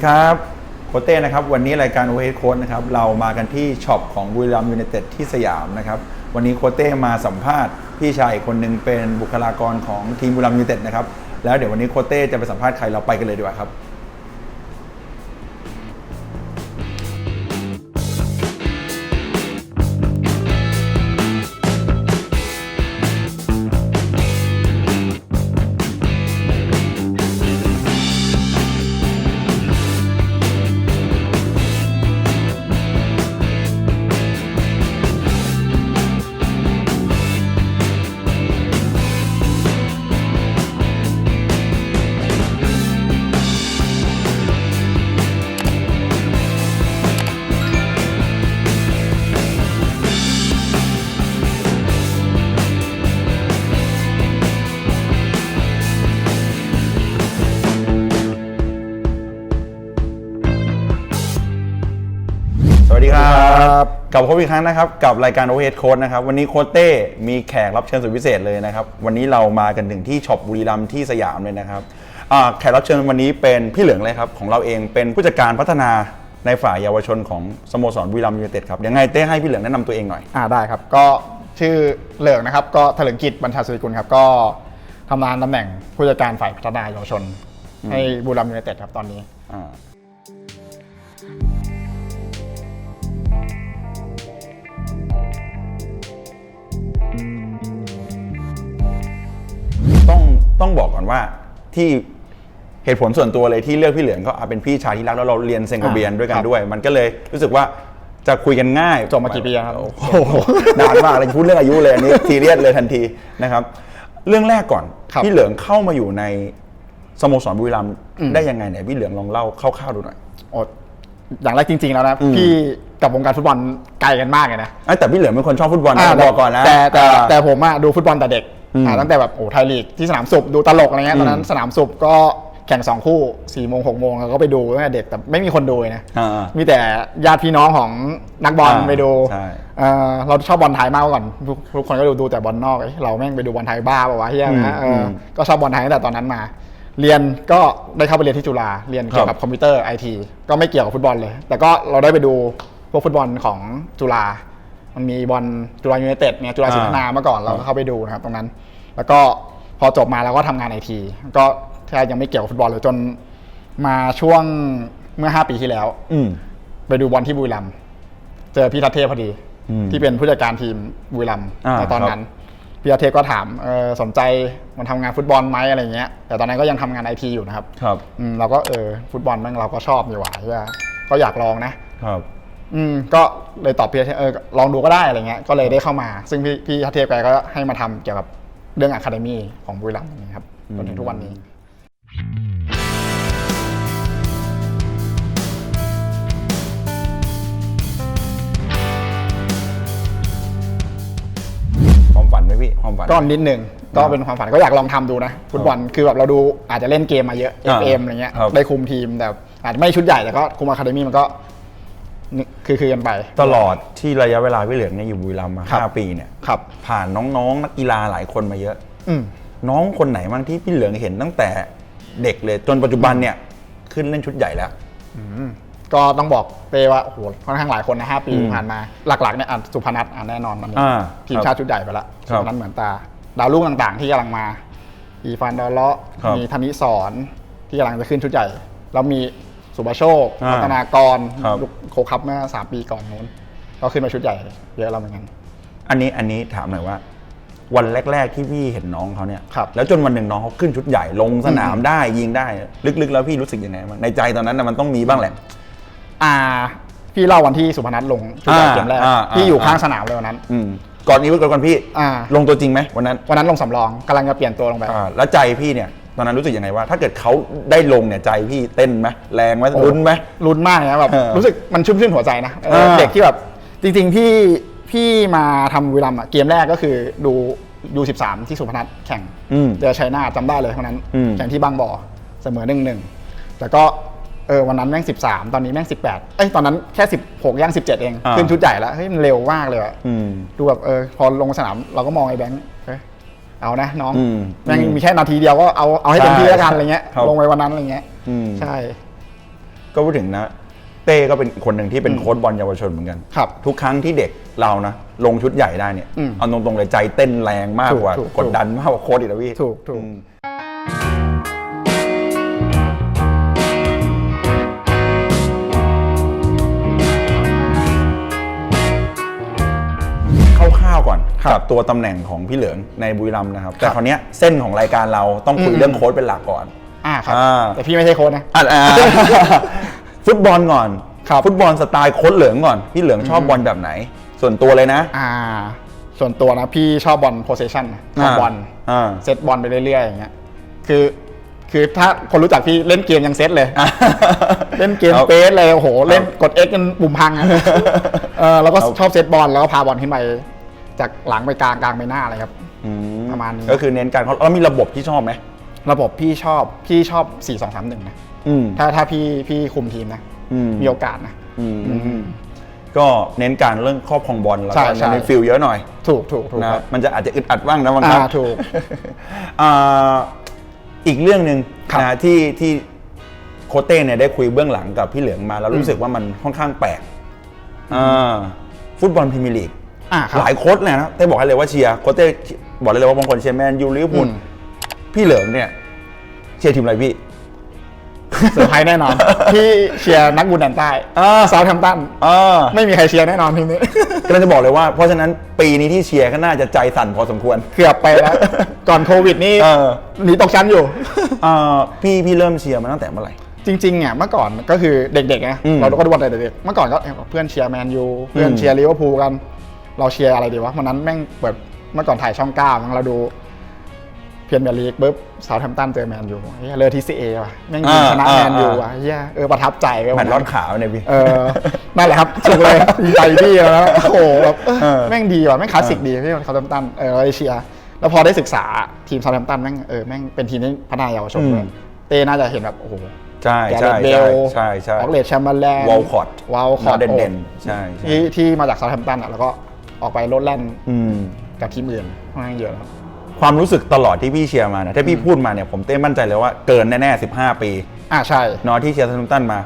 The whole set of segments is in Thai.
วัสดีครับโคเต้นะครับวันนี้รายการโอเ d โค้ดนะครับเรามากันที่ช็อปของบุรีรัมยูเนเต็ดที่สยามนะครับวันนี้โคเต้มาสัมภาษณ์พี่ชายคนหนึ่งเป็นบุคลากรของทีมบุรีรัมยูเนเต็ดนะครับแล้วเดี๋ยววันนี้โคเต้จะไปสัมภาษณ์ใครเราไปกันเลยดีกว่าครับ กลับมาพบอีกครั้งนะครับกับรายการโอเ d โค้ดนะครับวันนี้โค้ชเต้มีแขกรับเชิญสุดพิเศษเลยนะครับวันนี้เรามากันถึงที่ช็อปบุรีรัมย์ที่สยามเลยนะครับอ่าแขกรับเชิญวันนี้เป็นพี่เหลืองเลยครับของเราเองเป็นผู้จัดการพัฒนาในฝ่ายเยาวชนของสโมสรบุรีรัมย์ยูไนเต็ดครับยังไงเต้ให้พี่เหลืองแนะนำตัวเองหน่อย อ่าได้ครับก็ชื่อเหลิงนะครับ ก็เถลิงกิจบัญชาสุริกุลครับ ก็ทำงานตำแหน่งผู้จัดการฝ่ายพัฒนาเยาวชน ให้บุรีรัมย์ยูไนเต็ดครับตอนนี้ อ่า ต้องต้องบอกก่อนว่าที่เหตุผลส่วนตัวเลยที่เลือกพี่เหลืองก็อะเป็นพี่ชายที่รักแล้วเราเรียนเซนโกเบียนอ่าด้วยกัคนรับด้วย มันก็เลยรู้สึกว่าจะคุยกันง่ายจบมากี่ปีแล้วครับโอ้โหนานมากเลยพูดเรื่องอายุเลยอันนี้ซีเรียสเลยทันทีนะครับ เรื่องแรกก่อนครับพี่เหลืองเข้ามาอยู่ในสโมสรบุรีรัมย์ได้ยังไงเนี่ยพี่เหลืองลองเล่าคร่าวๆดูหน่อยโอ้อย่างแรกจริง ๆแล้วนะอืมพี่กับวงการฟุตบอลไกลกันมากเลยนะเอ้ยแต่พี่เหลืองเป็นคนชอบฟุตบอลนะาบอกก่อนนะแต่แต่อ่าแต่ผมอะดูฟุตบอลแต่เด็กอืมอ่า ตั้งแต่แบบโอ้ไทยลีกที่สนามสุบดูตลกอะไรเงี้ยตอนนั้นอืมสนามสุบก็แข่งสองคู่สี่โมงหกโมงเราก็ไปดูตั้งแต่เด็กแต่ไม่มีคนดูเลยนะอ่ามีแต่ญาติพี่น้องของนักบอลอ่าไปดูใช่เอ่อเราชอบบอลไทยมากกว่าก่อนทุกทุกคนก็ดูดูแต่บอลนอกเอ้ยเราแม่งไปดูบอลไทยบ้าป่าวะเฮียนะเอออมก็ชอบบอลไทยตั้งแต่ตอนนั้นมา เรียนก็ได้เข้าไปเรียนที่จุฬาเรียนเกี่ยวกับคอมพิวเตอร์ไอทีก็ไม่เกี่ยวกับฟุตบอลเลย แต่ก็เราได้ไปดูพวกฟุตบอลของจุฬา มันมีบอลจุฬายูไนเต็ดเนี่ยจุฬาศรีพัฒนาเมื่อก่อนเราก็เข้าไปดูนะครับตรงนั้น แล้วก็พอจบมาเราก็ทำงานไอที ก็แทบยังไม่เกี่ยวกับฟุตบอลเลยจนมาช่วงเมื่อ 5 ปีที่แล้ว อืมไปดูบอลที่บุรีรัมย์เจอพี่ทัศเทพพอดีอืมที่เป็นผู้จัดการทีมบุรีรัมย์อ่าในตอนนั้นพี่ทัศเทพก็ถามเออสนใจมันทำงานฟุตบอลไหมอะไรเงี้ย แต่ตอนนั้นก็ยังทำงานไอทีอยู่นะครับ ครับอืมเราก็เออฟุตบอลแม่งเราก็ชอบนี่หว่าเหี้ยก็อยากลองนะครับ อืมก็เลยตอบพี่ทัศเทพเออลองดูก็ได้อะไรเงี้ยก็เลยได้เข้ามา ซึ่งพี่พี่ทัศเทพแกก็ให้มาทำเกี่ยวกับเรื่องอะคาเดมี่ของบุรีรัมย์อย่างนี้ครับจนถึงทุกวันนี้ความฝันไหมพี่ความฝันก็นิดหนึ่งก็เป็นความฝันก็อยากลองทำดูนะฟุตบอลคือแบบเราดูอาจจะเล่นเกมมาเยอะอ่า FM อะไรเงี้ยครับได้คุมทีมแต่อาจจะไม่ชุดใหญ่แต่ก็คุมอะคาเดมี่มันก็นี่ คือคือกันไป ตลอดที่ระยะเวลาพี่เหลืองเนี่ยอยู่บุรีรัมย์มาครับห้าปีเนี่ยครับผ่านน้องๆ นักกีฬาหลายคนมาเยอะ อืมน้องคนไหนบ้างที่พี่เหลืองเห็นตั้งแต่เด็กเลย จนปัจจุบันเนี่ยขึ้นเล่นชุดใหญ่แล้วก็ต้องบอกเต้ว่าโอ้โหค่อนข้างหลายคนนะห้าปีอืมผ่านมาหลักๆเนี่ยอะสุพนัทอะแน่นอนมันอ่าทีมชาติชุดใหญ่ไปละครัสุบพนัทเหมือนตา ดาวรุ่งต่างๆ ที่กำลังมา อีฟานดอลเลาะครับมีธนิสอนที่กำลังจะขึ้นชุดใหญ่แล้วมี สุภโชคอ่าพัฒนากรครับ ลูกโคคัพเมื่อสามปีก่อนนู้น ก็ขึ้นมาชุดใหญ่เยอะแล้วเหมือนกัน อันนี้อันนี้ถามหน่อยว่า วันแรก ๆ ที่พี่เห็นน้องเขาเนี่ยครับ แล้วจนวันหนึ่งน้องเขาขึ้นชุดใหญ่ลงสนามได้ยิงได้ ลึกๆ แล้วพี่รู้สึกยังไงบ้างในใจตอนนั้นนะมันต้องมีบ้างแหละ อ่า พี่เล่าวันที่สุพนัทลงชุดใหญ่อ่าเกมแรกอ่าพี่อยู่อ่าข้างสนามเลยวันนั้น อืมก่อนนี้ก่อนพี่ อ่า ลงตัวจริงไหมวันนั้นวันนั้นลงสำรองกำลังจะเปลี่ยนตัวลงไป อ่าแล้วใจพี่เนี่ย ตอนนั้นรู้สึกยังไงว่า ถ้าเกิดเขาได้ลงเนี่ยใจพี่เต้นไหมแรงไหมโอ้ลุ้นไหม ลุ้นมากนะแบบเออรู้สึกมันชุ่มชื่นหัวใจนะเออเออ เด็กที่แบบจริงๆพี่พี่มาทำบุรีรัมย์อะเกมแรกก็คือดูยูสิบสามที่สุพนัทแข่งอืม เจอชัยนาทจำได้เลยวันนั้นอืม แข่งที่บางบ่อเสมอหนึ่งหนึ่งแต่ก็เออวันนั้นแม่งสิบสามตอนนี้แม่งสิบแปดเอ้ยตอนนั้นแค่สิบหกย่างสิบเจ็ดเอง อ่า ขึ้นชุดใหญ่แล้วเฮ้ยมันเร็วมากเลยอะ อืม ดูแบบเออพอลงสนามเราก็มองไอ้แบงค์ เฮ้ยเอานะน้องอืมแม่งอืมมีแค่นาทีเดียวก็เอาเอาให้เต็มที่แล้วกันอะไรเงี้ย ครับลงไปวันนั้นอะไรเงี้ยอืม ใช่ ก็พูดถึงนะ เต้ก็เป็นคนหนึ่งที่เป็นโค้ชบอลเยาวชนเหมือนกันครับทุกครั้งที่เด็กเรานะลงชุดใหญ่ได้เนี่ยอืมเอาตรงๆเลยใจเต้นแรงมากถูกกว่าถูกกดดันมากกว่าโค้ชอีกนะพี่ถูกถูก อืม ก่อนครับกับตัวตำแหน่งของพี่เหลืองในบุรีรัมย์นะครับ แต่คราวเนี้ยเส้นของรายการเราต้องคุยอืมเรื่องโค้ชเป็นหลักก่อน อ่าครับ อ่า แต่พี่ไม่ใช่โค้ชนะ อะอ่าฟุตบอลก่อนครับฟุตบอลสไตล์โค้ชเหลืองก่อน พี่เหลืองชอบบอลแบบไหน ส่วนตัวเลยนะอ่า ส่วนตัวนะพี่ชอบบอลโพ s เ s ชันชอบบอลอ่า เซตบอลไปเรื่อยๆอย่างเงี้ยคือคือถ้าคนรู้จักพี่เล่นเกมยังเซตเลย เล่นเกมอาเปสเลยโอ้โหเล่นกด X กันปุ่มพังอะ เออแล้วก็เอาชอบเซตบอลแล้วก็พาบอลขึ้นไป จากหลังไปกลางกลางไปหน้าอะไรครับ อืมประมาณนี้ ก็คือเน้นการเขาแล้วมีระบบที่ชอบไหมระบบพี่ชอบพี่ชอบ 4 2 3 1นะอืมถ้าถ้าพี่พี่คุมทีมนะ อืมมีโอกาสนะ อืมก็เน้นการเรื่องครอบครองบอลแล้วใช่ก็ใช่ ในฟิลเยอะหน่อย ถูกถูกถูกนะครับมันจะอาจจะอึดอัดบ้างนะบางครั้งอ่าถูกอ่าอีกเรื่องหนึ่งครับนะที่ที่โคชเต้เนี่ยได้คุยเบื้องหลังกับพี่เหลืองมาแล้วรู้สึกว่ามันค่อนข้างแปลกอ่าฟุตบอลพรีเมียร์ลีก อ่าครับหลายโค้ชเลยนะเต้บอกให้เลยว่าเชียร์โค้ชเต้บอกเลยว่าบางคนเชียร์แมนยูลิเวอร์พูลอืม พี่เหลิงเนี่ย เชียร์ทีมอะไรพี่ เซอร์ไพรส์แน่นอนพี่เชียร์นักบุญแดนใต้อ่าซาวแฮมป์ตันอ่าไม่มีใครเชียร์แน่นอนทีมนี้ก็เลยจะบอกเลยว่าเพราะฉะนั้นปีนี้ที่เชียร์ก็น่าจะใจสั่นพอสมควร เกือบไปแล้ว ก่อนโควิดนี่เออ หนีตกชั้นอยู่อ่าพี่พี่เริ่มเชียร์มาตั้งแต่เมื่อไหร่ จริงๆเนี่ยเมื่อก่อนก็คือเด็กๆนะอืมเราก็ดูบอลแต่เด็กๆเมื่อก่อนก็เพื่อนเชียร์แมนยูเพื่อนอืมเชียร์ลิเวอร์พูลกัน เราเชียร์อะไรดีวะวันนั้นแม่งเปิดเมื่อก่อนถ่ายช่องเก้ามั้งเราดู เพียนเบียร์ลีกปุ๊บเซาท์แฮมป์ตันเจอแมนยูเฮียเลอทีซีเอว่ะแม่งยิงชนะแมนยูว่ะเฮียเออประทับใจไปแมวัตนช์รนั้อนดขาวเนี่ยพี่เออนั่นแหละครับสุดเลยดีใจพี่แล้วโอ้โหแบบเออเออแม่งดีว่ะแม่งคลาสสิกดีพี่เซาท์แฮมป์ตันเออเราได้เชียร์แล้วพอได้ศึกษาทีมเซาท์แฮมป์ตันแม่งเออแม่งเป็นทีมที่พัฒนาเยาวชนด้วยเต้น่าจะเห็นแบบโอ้โหใช่แกใช่เรตเบใช่ลใช่ใช่ออกเลดแชมเบอร์แลนด์ Walcott วอลคอตเด่นๆใช่ใช่ที่ที่มาจากเซาท์แฮมป์ตันอะแล้วก็ ออกไปโลดแล่นอืม กับทีมอื่นค่อนข้างเยอะครับ ความรู้สึกตลอดที่พี่เชียร์มาเนี่ยถ้าพี่พูดมาเนี่ยผมเต้มั่นใจเลยว่าเกินแน่ๆ15 ปีอ่าใช่ เนอะที่เชียร์ซันตันมา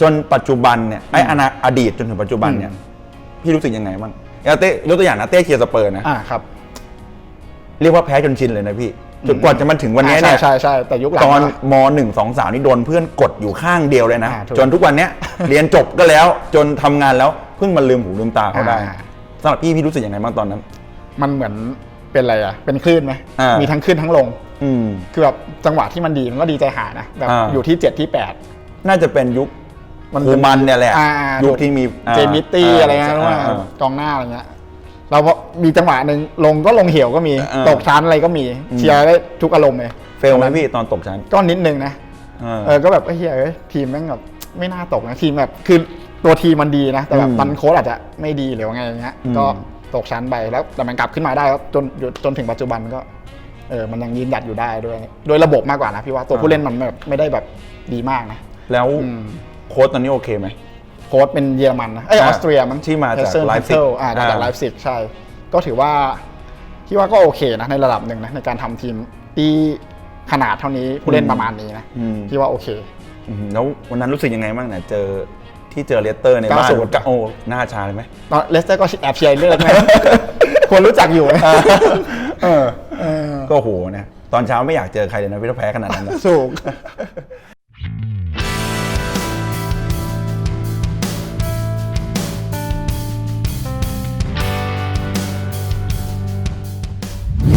จนปัจจุบันเนี่ยไอ้อนาอดีตจนถึงปัจจุบันเนี่ย อืม พี่รู้สึกยังไงบ้างเอาเต้ยกตัวอย่างนะเต้เชียร์สเปอร์นะอ่าครับเรียกว่าแพ้จนชินเลยนะพี่จนกว่าจะมาถึงวันนี้อ่าเนี่ยใช่ใช่ใช่แต่ยุคหลังตอนนะมหนึ่งสองสามนี่โดนเพื่อนกดอยู่ข้างเดียวเลยนะ อ่าถูกจนทุกวันเนี้ย เรียนจบก็แล้วจนทำงานแล้วเพิ่งมาลืมหูลืมตาเขาได้ อ่า สำหรับพี่พี่รู้สึกยังไงบ้างตอนนั้น มันเหมือนเป็นอะไรอะ เป็นคลื่นไหมอ่ามี มีทั้งขึ้นทั้งลง อืม คือแบบจังหวะที่มันดีมันก็ดีใจหายนะแบบอ่า อยู่ที่เจ็ดที่แปด น่าจะเป็นยุคมันคูมันเนี่ยแหละอ่ายุคที่มีอ่าเจมิตตี้าอะไรเงี้ยาว่าอ่า กองหน้าอะไรเงี้ยเราพอมีจังหวะหนึ่งลงก็ลงเหี่ยวก็มีเออตกชั้นอะไรก็มีอืมเชียร์ได้ทุกอารมณ์เลยเฟลไหมพี่ตอนตกชั้นก็นิดนึงนะเออเออก็แบบเฮ้ยเอ้ยทีมแม่งแบบไม่น่าตกนะทีมแบบคือ ตัวทีมมันดีนะ แต่แบบอืมมันโค้ชอาจจะไม่ดีหรือว่าไงอย่างเงี้ยอืมก็ตกชั้นไปแล้วแต่มันกลับขึ้นมาได้ครับจนจนถึงปัจจุบันก็เออมันยังยืนหยัดอยู่ได้ด้วยโดยระบบมากกว่านะพี่ว่าตัวผู้เล่นมันแบบไม่ได้แบบดีมากนะ แล้วอืมโค้ชตอนนี้โอเคไหมโค้ชเป็นเยอรมันนะเอ้ยออ่าอสเตรียมั้งที่มาจาก Hessen Leipzig Kassel อ่ามาจากอ่าไลฟ์ซิกใช่ ก็ถือว่าที่ว่าก็โอเคนะในระดับหนึ่งนะในการทำทีมที่ขนาดเท่านี้ผู้เล่นประมาณนี้นะอืมที่ว่าโอเคอืมแล้ววันนั้นรู้สึกยังไงบ้างเนี่ยเจอ ที่เจอเลสเตอร์ในบ้าน90กะโอ้หน้าชาเลยไหม ตอนเลสเตอร์ก็แอบเชียร์เรื่องนะควรรู้จักอยู่นะเออเออก็โหนะตอนเช้าไม่อยากเจอใครเลยนะพี่ถ้าแพ้ขนาดนั้นนะ สูก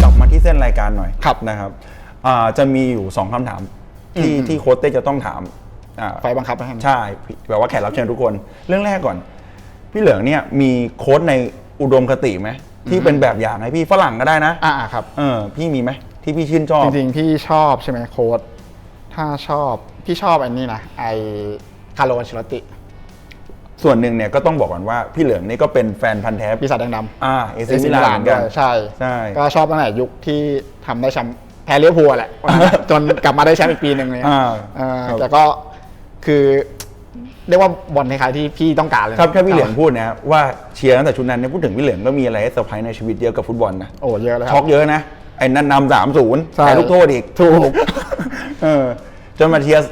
กลับมาที่เส้นรายการหน่อยครับนะครับอ่าจะมีอยู่สองคำถามที่อืมที่โค้ชเต้จะต้องถามอ่า ไฟบังคับนะฮะใช่แบบว่าแขกรับเชิญทุกคน เรื่องแรกก่อน พี่เหลืองเนี่ยมีโค้ดในอุดมคติไหมที่เป็นแบบอย่างให้พี่ฝรั่งก็ได้นะ อ่าครับเออพี่มีไหมที่พี่ชื่นชอบจริงๆพี่ชอบใช่ไหมโค้ดถ้าชอบพี่ชอบอันนี้นะไอคาร์โลอันเชลอตติ ส่วนหนึ่งเนี่ยก็ต้องบอกก่อนว่าพี่เหลืองนี่ก็เป็นแฟนพันธ์แท้ปีศาจแดงดำอ่าเอเอซิซิมิมิลาลานนเหมือนด้กัวนยใช่ใช่ก็ชอบตั้งแต่ยุคที่ทำได้แชมป์แพ้เลี้ยวพัวแหละจนกลับมาได้แชมป์อีกปีหนึ่งเลยอ่าเออครับแต่ก็ คือเรียกว่าบอลคล้ายๆที่พี่ต้องการเลยนะครับถ้าพี่เหลืองพูดนะว่าเชียร์ตั้งแต่ชุดนั้นเนี่ยพูดถึงพี่เหลืองก็มีอะไรให้เซอร์ไพรส์ในชีวิตเยอะกับฟุตบอลนะโอ้เยอะเลยคช็รัอบกเยอะนะไอ้นั่นนำสามศูนย์ใช่แต่ลูกโทษอีกถูกเออจนมาเชียร์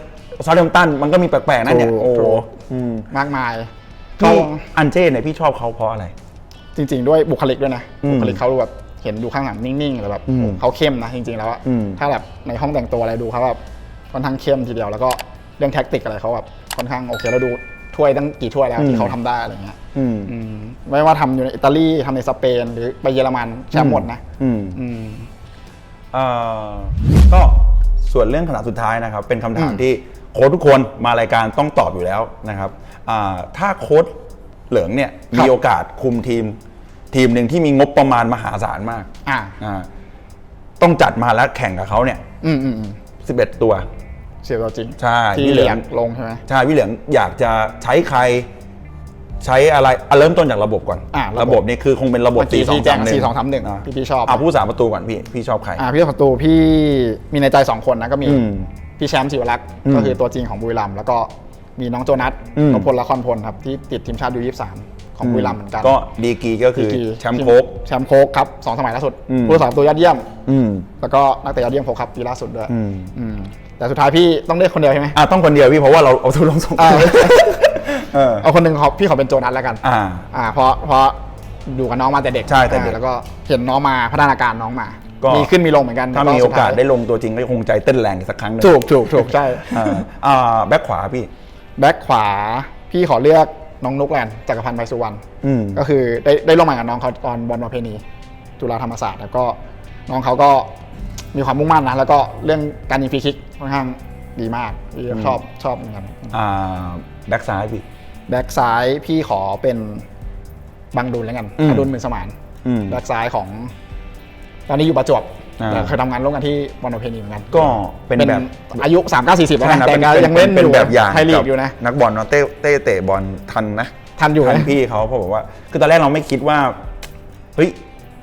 ซาเดมตันมันก็มีแปลกๆนะเนี่ยถูกโอ้ถูก อืมมากมายพี่เขาอันเจ้เนี่ยพี่ชอบเขาเพราะอะไร จริง ๆ ด้วยบุคลิกด้วยนะอืมบุคลิกเขาแบบเห็นดูข้างหลังนิ่งๆแต่แบบอืมเขาเข้มนะจริง ๆ แล้วอะอืม ถ้าแบบในห้องแต่งตัวอะไรดูเขาแบบค่อนข้างเข้มทีเดียวแล้วก็ เรื่องแท็กติกอะไรเขาแบบค่อนข้างโอเคแล้วดูถ้วยตั้งกี่ถ้วยแล้วที่เขาทำได้อะไรเงี้ยอืม อืมไม่ว่าทำอยู่ในอิตาลีทำในสเปน หรือไปเยอรมันแชมป์หมดนะอืม อืม เอ่อก็ส่วนเรื่องขนาดสุดท้ายนะครับ เป็นคำถามอืมที่โค้ชทุกคนมารายการต้องตอบอยู่แล้วนะครับอ่าถ้าโค้ชเหลิงเนี่ยมีโอกาสคุมทีม ทีมหนึ่งที่มีงบประมาณมหาศาลมากอ่า อ่าต้องจัดมาแล้วแข่งกับเขาเนี่ยอืมอืมอืม 11 ตัว เสียตัวจริงใช่ที่พี่เหลืเรีอยงกลงใช่ไหมใช่พี่เหลืองอยากจะใช้ใคร ใช้อะไรอะเริ่มต้นจากระบบก่อนอะระบบ ระบบนี่คือคงเป็นระบบเมื่อกี้4 2ที่แจ้ง3 1 4 2 3 1ที่พี่ชอบอะผู้สาประตูก่อนพี่พี่ชอบใคร อ่าพี่ประตูพี่มีในใจสองคนนะก็มีอืมพี่แชมป์ศิวรักษ์อืมก็คือตัวจริงของบุรีรัมย์แล้วก็มีน้องโจนัสอืม นพพลละครพลครับที่ติดทีมชาติยูยี่สาม ของบุรีรัมย์เหมือนกันก็ดีกรีก็คือดีกรีแชมป์โค้กแชมป์โค้กครับสองสมัยล่าสุดอืมผู้รักษาประตูยอดเยี่ยมอืมแล้วก็นักเตะยอดเยี่ยมโค้กครับปีล่าสุดด้วยอืมอืมแต่สุดท้ายพี่ต้องเลือกคนเดียวใช่ไหมอะต้องคนเดียวพี่เพราะว่าเราเอาทุนลงสองคอ่านเออเอาคนหนึ่งขอพี่ขอเป็นโจนัสแล้วกัน อ่า อ่าเพราะเพราะดูกับน้องมาแต่เด็กใช่แต่เด็กอ่าแล้วก็เห็นน้องมาพัฒนาการน้องมาก็มีขึ้นมีลงเหมือนกัน ถ้าแต่มีโอกาสสุท้ยได้ลงตัวจริงก็คงใจเต้นแรงอีกสักครั้งหนึงถูกถูกถูกใช่อ่าอ่าแบ็คขวาพี่ แบ็คขวาพี่ขอเลือก น้องนุกแลนด์จักรพันธ์ไพสุวรรณอืม ก็คือได้ได้ร่วมงานกับน้องเขาตอนบอลประเพณีจุฬาธรรมศาสตร์ แล้วก็น้องเขาก็มีความมุ่งมั่นนะแล้วก็เรื่องการยิงฟรีคิกค่อนข้างดีมากพี่ชอบชอบเหมือนกันอ่าแบ็คซ้ายพี่ แบ็คซ้ายพี่ขอเป็นบังดุลแล้วกันอืม อดุลหมื่นสมาน อืม แบ็คซ้ายของ ตอนนี้อยู่ประจวบอ่าแต่ เคยทำงานร่วมกันที่บอลประเพณีเหมือนกัน ก็เป็นแบบอายุ 3 9 40 แล้วใช่นะนะแต่เป็นก็เป็นยังเล่นเป็นอยู่แบบอย่างไทยลีกักอยู่นะ นักบอลเนาะเต้เต้เตะบอลทันนะทันอยู่ทันนะพี่เขาเพราะบอกว่า คือตอนแรกเราไม่คิดว่าเฮ้ย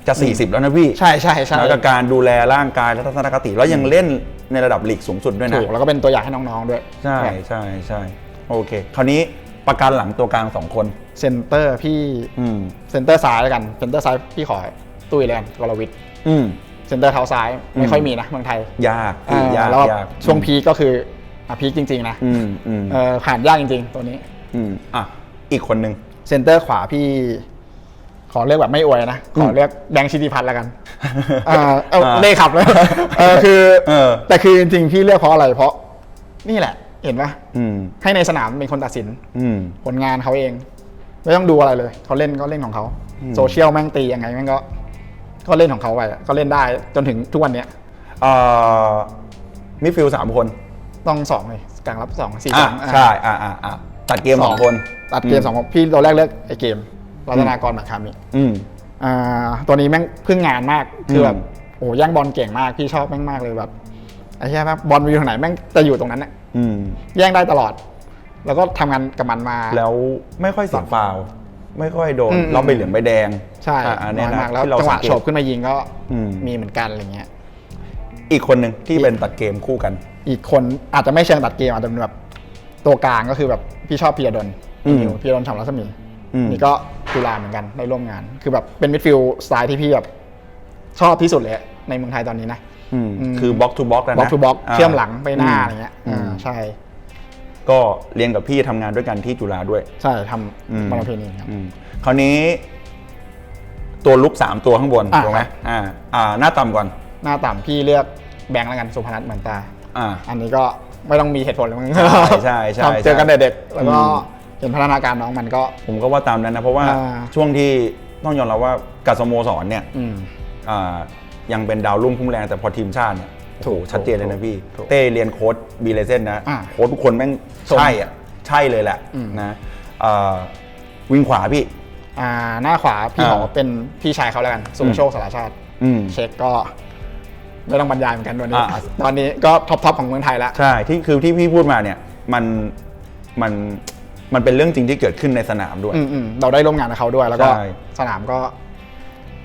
จะ 40 แล้วนะพี่ ใช่ใช่ใช่แล้วก็การดูแลร่างกายและทัศนคติ แล้วยังเล่นในระดับลีกสูงสุดด้วยนะถูกแล้วก็เป็นตัวอย่างให้น้องๆด้วย ใช่ใช่ใช่โอเค คราวนี้ประกันหลังตัวกลางสองคนเซนเตอร์พี่อืมเซนเตอร์ซ้ายแล้วกันเซนเตอร์ซ้ายพี่ขอตุ้ยแล้วกันกรวิทย์อืม เซนเตอร์เท้าซ้ายไม่ค่อยมีนะเมืองไทยยากพี่อ่ายากแล้วยากช่วงพีคก็คืออะพีคจริง ๆ นะอืมอืมเออผ่านยากจริง ๆ ตัวนี้อืมอะอีกคนหนึ่งเซนเตอร์ขวาพี่ ขอเลือกแบบไม่อวยนะ ขอเลือกแบงค์ชิติพัฒน์แล้วกันอ่าเอาอ่าเลขขับเลยเออคือเออแต่คือจริงๆพี่เลือกเพราะอะไรเพราะ นี่แหละ เห็นปะอืมให้ในสนามเป็นคนตัดสินอืมผลงานเขาเอง ไม่ต้องดูอะไรเลยเขาเล่นก็เล่นของเขาโซเชียลแม่งตียังไงแม่งก็ ก็เล่นของเขาไปอะก็เล่นได้จนถึงทุกวันเนี้ยเอ่อมิดฟิลด์สามคนต้องสองเลยกลางรับสองสี่สอะองอะ ใช่อะอะอะตัดเกมสองคน ตัดเกมสองคนพี่ตัวแรกเลือกไอเกมรัตนากรหมักคามิอืม อ่าตัวนี้แม่งพึ่งงานมากคือแบบอืม โอ้แย่งบอลเก่งมากพี่ชอบแม่งมากเลยแบบไอ้แค่แบบบอลไปอยู่ทางไหนแม่งจะอยู่ตรงนั้นน่ะอืม แย่งได้ตลอด แล้วก็ทำงานกับมันมา แล้วไม่ค่อยเสียฟาวล์ ไม่ค่อยโดนอืม เราไปเหลืองใบแดงใช่อะอันน้เนี้อยยนะมากแล้วที่เราจังหวะสังเกต โฉบขึ้นมายิงก็อืม มีเหมือนกันอะไรเงี้ย อีกคนหนึ่งที่เป็นตัดเกมคู่กัน อีกคนอาจจะไม่เชิงตัดเกมอาจจะเป็นแบบตัวกลางก็คือแบบพี่ชอบพียดลอืมนิวพียดลฉ่ำรัศมีอืม นี่ก็จุฬาเหมือนกันได้ร่วมงาน คือแบบเป็นมิดฟิลด์สไตล์ที่พี่แบบชอบที่สุดเลยในเมืองไทยตอนนี้นะ อืมอืมคือบล็อกทูบล็อกนะบล็อกทูบล็อกาเชื่อมหลังไปหน้าอืมอะไรเงี้ยอืมอ่าใช่ ก็เรียนกับพี่ทำงานด้วยกันที่จุฬาด้วย ใช่ทอืมำบอลเพนีครับ อืมคราวนี้ ตัวลุกสามตัวข้างบนอะ ถูกไหมอ่าอ่า หน้าต่ำก่อน หน้าต่ำพี่เลือกแบงค์แล้วกันสุพนัทเหมือนตา อ่า อันนี้ก็ไม่ต้องมีเหตุผลเลยมั้งใช่ใช่ใช่ทำเจอกันเด็กๆแล้วก็อืม เห็นพัฒนาการน้องมันก็ ผมก็ว่าตามนั้นนะ เพราะว่าอ่า ช่วงที่ต้องยอมรับว่ากับสโมสรเนี่ยอืม อ่ายังเป็นดาวรุ่งพุ่งแรงแต่พอทีมชาติเนี่ย ถูกโอ้โหชัดเจนเลยนะพี่ถูกเต้เรียนโค้ดบีเลเซนนะอ่าโค้ดทุกคนแม่งส่งใช่อะใช่เลยแหละอืมนะอ่าวิ่งขวาพี่อ่าหน้าขวาพี่อ่าขอเป็นพี่ชายเขาแล้วกันสุภโชคสารชาติอืมเช็คก็ไม่ต้องบรรยายเหมือนกันตัวนี้อ่าตอนนี้ก็ท็อปทอปของเมืองไทยแล้วใช่ที่คือที่พี่พูดมาเนี่ยมันมันมันเป็นเรื่องจริงที่เกิดขึ้นในสนามด้วยอืมอืมเราได้ร่วมงานกับเขาด้วยแล้วก็ใช่สนามก็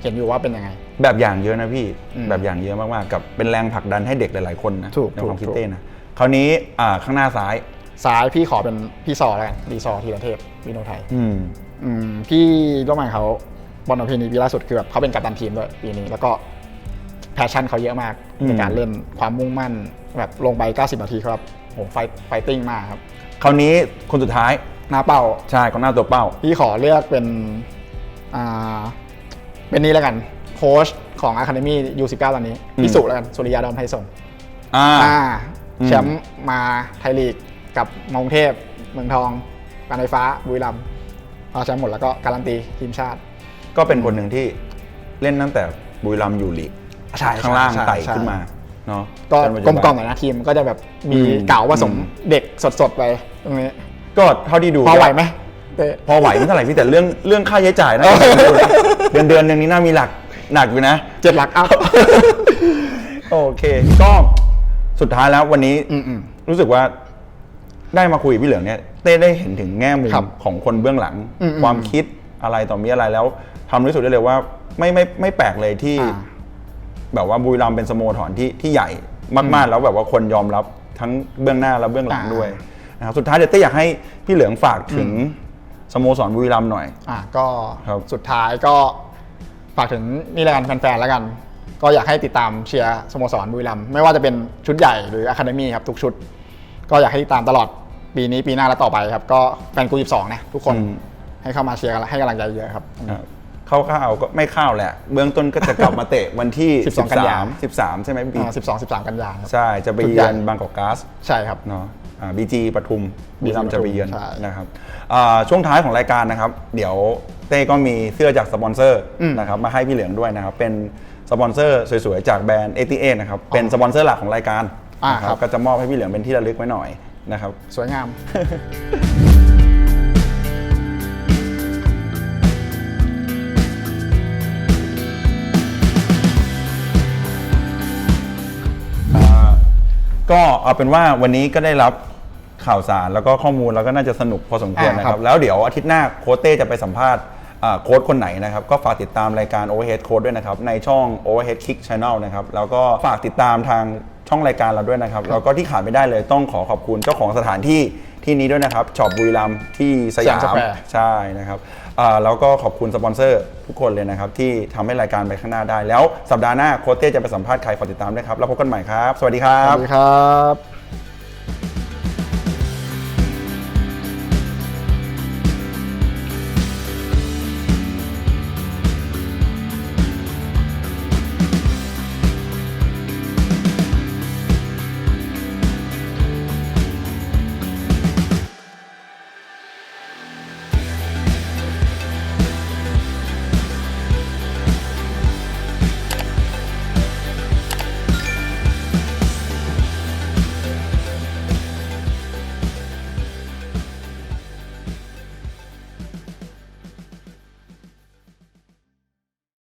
เห็นอยู่ว่าเป็นยังไง แบบอย่างเยอะนะพี่อืมแบบอย่างเยอะมากๆกับเป็นแรงผลักดันให้เด็กหลายๆคนนะถูกในความถูกคิดถูก เต้นะคราวนี้อ่าข้างหน้าซ้ายซ้ายพี่ขอเป็นพี่ซอแล้วกันดีซอธีรเทพวิโนไทยอืมอืมพี่ร่วมงานเขาบอลประเพณีปีล่าสุดคือแบบเขาเป็นกัปตันทีมด้วยปีนี้ แล้วก็แพชชั่นเขาเยอะมากอืมในการเล่นความมุ่งมั่นแบบลงไป 90 นาทีครับโหไฟไฟติ้งมากครับคราวนี้คนสุดท้ายหน้าเป้า ใช่กองหน้าตัวเป้า พี่ขอเลือกเป็นอ่า เป็นนี้แล้วกันโค้ชของ Academy U19 ตอนนี้อืมพิสุแล้วกันสุริยาดอนไทยส่งอ่า อ่าอืม แชมป์มาไทยลีกกับมากรุงเทพเมืองทองการไฟฟ้าบุรีรัมย์เอาแชมป์หมดแล้วก็การันตีทีมชาติ ก็เป็นคนหนึ่งที่เล่นตั้งแต่บุรีรัมย์อยู่ลีกใช่ข้างล่างใช่ไต่ใช่ ขึ้นมาเนาะก็จนปัจกลจุมบัน กล่อมหน่อยนะทีมก็จะแบบมีอืม เก่าผสมอืมเด็กสดๆไปตรงนี้ก็เท่าที่ดูพอไหวไหมเต้ พอไหวไม่เท่าไหร่พี่แต่เรื่องเรื่องค่าใช้จ่ายนะเดือนเดือนหนึ่งนี้น่ามีหลักหนักอยู่นะเจ็ดหลักอัพโอเคก็สุดท้ายแล้ววันนี้อืมอืมรู้สึกว่าได้มาคุยกับพี่เหลืองเนี่ยเต้ได้เห็นถึงแง่มุมครับของคนเบื้องหลังอืมอืมความคิดอะไรต่อมีอะไรแล้วทำรู้สึกได้เลยว่าไม่ไม่ไม่แปลกเลยที่อ่าแบบว่าบุรีรัมย์เป็นสโมสรที่ที่ใหญ่มาก ๆ แล้วแบบว่าคนยอมรับทั้งเบื้องหน้าและเบื้องหลังอ่าด้วยนะครับสุดท้ายเดี๋ยวเต้อยากให้พี่เหลืองฝากถึง สโมสรบุรีรัมย์หน่อย อะก็ครับ สุดท้ายก็ฝากถึงนี่แล้วกันแฟนๆแล้วกัน ก็อยากให้ติดตามเชียร์สโมสรบุรีรัมย์ไม่ว่าจะเป็นชุดใหญ่หรืออะคาเดมี่ครับทุกชุด ก็อยากให้ติดตามตลอดปีนี้ปีหน้าและต่อไปครับ ก็แฟนกู12นะทุกคนอืมให้เข้ามาเชียร์กันให้กำลังใจเยอะครับ ครับเข้าข้าวก็ไม่เข้าวแหละ เบื้องต้นก็จะกลับมาเตะวันที่ 12กันยา 13 13 ใช่ไหมบีอ่า12 13 กันยาครับ ใช่จะไปชุดใหเยืญ่ อนบางกอกก๊าซใช่ครับ เนาะ บีจีปทุมบุรีรัมย์จะไปเยือนใช่ นะครับอ่าช่วงท้ายของรายการนะครับ เดี๋ยวเต้ก็มีเสื้อจากสปอนเซอร์อืมนะครับมาให้พี่เหลืองด้วยนะครับ เป็นสปอนเซอร์สวยๆ จากแบรนด์เอทีเอนะครับ เป็นสปอนเซอร์หลักของรายการอ่านะครับ ก็จะมอบให้พี่เหลืองเป็นที่ระลึกไว้หน่อยนะครับ สวยงามอ่าก็เอาเป็นว่าวันนี้ก็ได้รับ ข่าวสารแล้วก็ข้อมูลแล้วก็น่าจะสนุกพอสมควรอ่านะคครัรับบแล้วเดี๋ยวอาทิตย์หน้าโค้ชเต้จะไปสัมภาษณ์อ่าโค้ชคนไหนนะครับ ก็ฝากติดตามรายการ Overhead Coach ด้วยนะครับ ในช่อง Overhead Kick Channel นะครับ แล้วก็ฝากติดตามทางช่องรายการเราด้วยนะครับแล้วก็ที่ขาดไม่ได้เลยต้องขอขอบคุณเจ้าของสถานที่ที่นี้ด้วยนะครับช็อปบุรีรัมย์ที่สยามสยามสแควร์ใช่นะครับอ่าแล้วก็ขอบคุณสปอนเซอร์ทุกคนเลยนะครับ ที่ทำให้รายการไปข้างหน้าได้ แล้วสัปดาห์หน้าโค้ชเต้จะไปสัมภาษณ์ใครฝากติดตามด้วยครับ แล้วพบกันใหม่ครับ สวัสดีครัสบวัสดีครับ